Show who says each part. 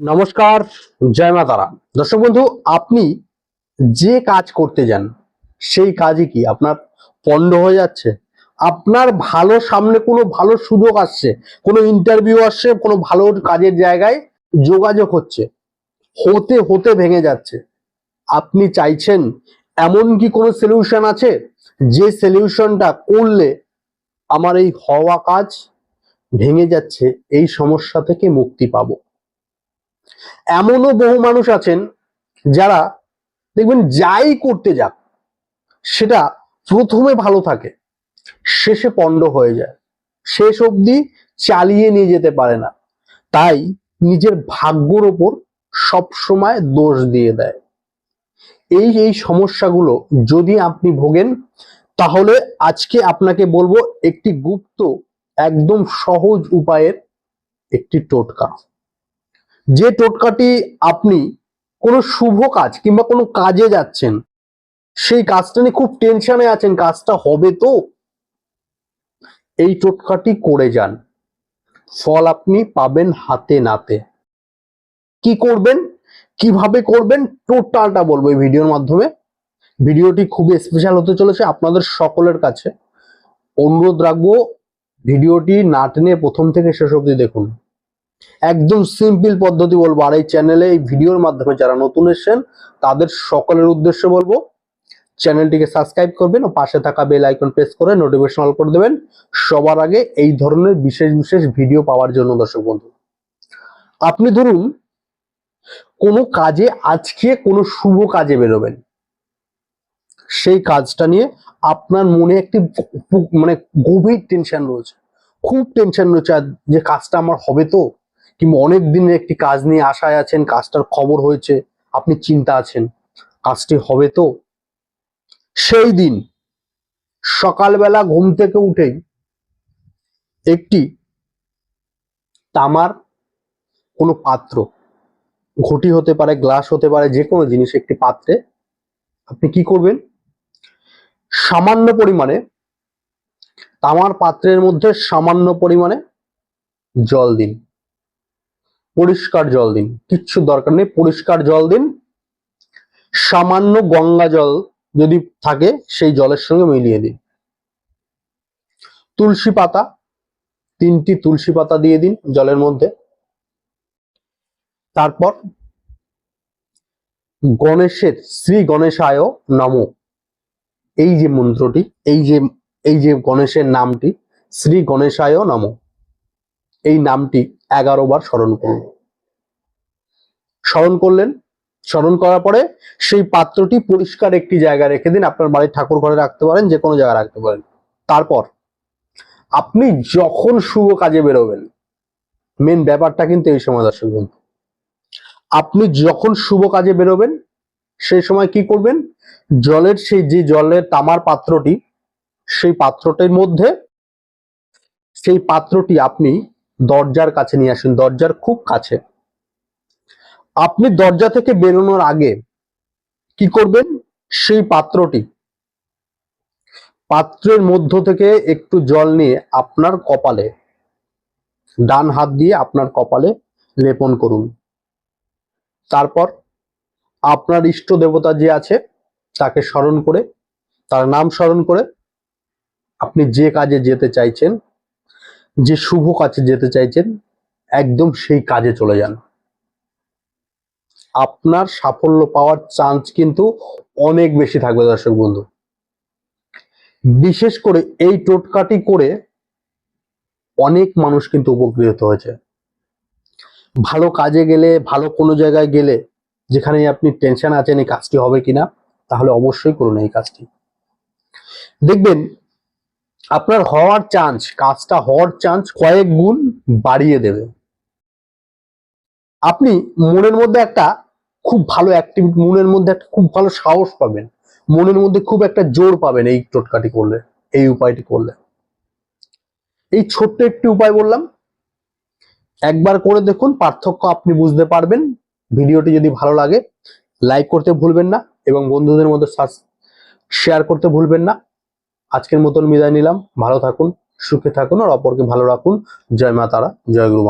Speaker 1: নমস্কার, জয় মা তারা। দর্শক বন্ধু, আপনি যে কাজ করতে যান, সেই কাজই কি? আপনার পণ্ড হয়ে যাচ্ছে। আপনার ভালো সামনে কোনো ভালো সুযোগ আসছে, কোনো ইন্টারভিউ আসছে, কোনো ভালো কাজের জায়গায় যোগাযোগ হচ্ছে, হতে হতে ভেঙে যাচ্ছে। আপনি চাইছেন এমন কি কোনো সলিউশন আছে? যে সলিউশনটা করলে আমার এই হওয়া কাজ ভেঙে যাচ্ছে, এই সমস্যা থেকে মুক্তি পাবো। এমনও বহু মানুষ আছেন যারা দেখবেন যাই করতে যাক, সেটা প্রথমে ভালো থাকে, শেষে পণ্ড হয়ে যায়, শেষ অবধি চালিয়ে নিয়ে যেতে পারে না। তাই নিজের ভাগ্যর ওপর সবসময় দোষ দিয়ে দেয়। এই এই সমস্যাগুলো যদি আপনি ভোগেন, তাহলে আজকে আপনাকে বলব একটি গুপ্ত, একদম সহজ উপায়ের একটি টোটকা। যে টোটকাটি আপনি কোনো শুভ কাজ কিংবা কোনো কাজে যাচ্ছেন, সেই কাজটা নিয়ে খুব টেনশনে আছেন, কাজটা হবে তো? এই টোটকাটি করে যান। ফল আপনি পাবেন হাতে নাতে। কি করবেন? কীভাবে করবেন? টোটালটা বলব এই ভিডিওর মাধ্যমে। ভিডিওটি খুবই স্পেশাল হতে চলেছে আপনাদের সকলের কাছে। অনুরোধ রাখব, ভিডিওটি না টেনে প্রথম থেকে শেষ অবধি দেখুন। একদম সিম্পল পদ্ধতি বলব। আর এই চ্যানেলে এই ভিডিওর মাধ্যমে যারা নতুন এসেছেন, তাদের সকলের উদ্দেশ্যে বলব চ্যানেলটিকে সাবস্ক্রাইব করবেন ও পাশে থাকা বেল আইকন প্রেস করে নোটিফিকেশন অল করে দেবেন। সবার আগে এই ধরনের বিশেষ বিশেষ ভিডিও পাওয়ার জন্য দর্শক বন্ধু। আপনি ধরুন, কোনো কাজে আজকে কোনো শুভ কাজে বেরোবেন। সেই কাজটা নিয়ে আপনার মনে একটি মানে গভীর টেনশন রয়েছে। খুব টেনশন রয়েছে যে কাজটা আমার হবে তো? কিংবা অনেক দিনের একটি কাজ নিয়ে আশায় আছেন, কাজটার খবর হয়েছে, আপনি চিন্তা আছেন, কাজটি হবে তো? সেই দিন সকালবেলা ঘুম থেকে উঠেই একটি তামার কোনো পাত্র, ঘটি হতে পারে, গ্লাস হতে পারে যে কোনো জিনিস একটি পাত্রে, আপনি কি করবেন? সামান্য পরিমাণে তামার পাত্রের মধ্যে সামান্য পরিমাণে জল দিন। পরিষ্কার জল দিন, কিচ্ছু দরকার নেই, পরিষ্কার জল দিন। সামান্য গঙ্গা জল যদি থাকে, সেই জলের সঙ্গে মিলিয়ে দিন। তুলসী পাতা, তিনটি তুলসী পাতা দিয়ে দিন জলের মধ্যে। তারপর গণেশের, শ্রী গণেশায় নম। এই যে মন্ত্রটি, এই যে এই যে গণেশের নামটি, শ্রী গণেশায় নম। এই নামটি এগারো বার স্মরণ করুন স্মরণ করলেন, স্মরণ করার পরে সেই পাত্রটি পরিষ্কার একটি জায়গায় রেখে দিন, আপনার বাড়ির ঠাকুর ঘরে রাখতে পারেন, যে কোনো জায়গায় রাখতে পারেন। তারপর আপনি যখন শুভ কাজে বেরোবেন মেন ব্যাপারটা কিন্তু এই সময় দর্শক আপনি যখন শুভ কাজে বেরোবেন, সেই সময় কি করবেন? জলের সেই যে জলের তামার পাত্রটি, সেই পাত্রটির মধ্যে, সেই পাত্রটি আপনি দরজার কাছে নিয়ে আসুন। দরজার খুব কাছে। আপনি দরজা থেকে বেরোনোর আগে কি করবেন? সেই পাত্রটি, পাত্রের মধ্য থেকে একটু জল নিয়ে আপনার কপালে, ডান হাত দিয়ে আপনার কপালে লেপন করুন। তারপর আপনার ইষ্ট দেবতা যে আছে, তাকে স্মরণ করে, তার নাম স্মরণ করে আপনি যে কাজে যেতে চাইছেন যে শুভ কাজে যেতে চাইছেন, একদম সেই কাজে চলে যান। আপনার সাফল্য পাওয়ার চান্স কিন্তু অনেক বেশি থাকবে দর্শক বন্ধু। বিশেষ করে এই টোটকাটি করে অনেক মানুষ কিন্তু উপকৃত হয়েছে। ভালো কাজে গেলে, ভালো কোনো জায়গায় গেলে যেখানে আপনি টেনশন আছেন এই কাজটি হবে কিনা, তাহলে অবশ্যই করুন এই কাজটি। দেখবেন আপনার হওয়ার চান্স কাজটা হওয়ার চান্স কয়েক গুণ বাড়িয়ে দেবে। আপনি মনের মধ্যে একটা খুব ভালো অ্যাক্টিভিটি মনের মধ্যে একটা খুব ভালো সাহস পাবেন। মনের মধ্যে খুব একটা জোর পাবেন এই টোটকাটি করলে, এই উপায়টি করলে। এই ছোট্ট একটি উপায় বললাম। একবার করে দেখুন, পার্থক্য আপনি বুঝতে পারবেন। ভিডিওটি যদি ভালো লাগে লাইক করতে ভুলবেন না এবং বন্ধুদের মধ্যে শেয়ার করতে ভুলবেন না। আজকের মতন বিদায় নিলাম। ভালো থাকুন, সুখে থাকুন আর অপরকে ভালো রাখুন। জয় মাতারা জয় গুরু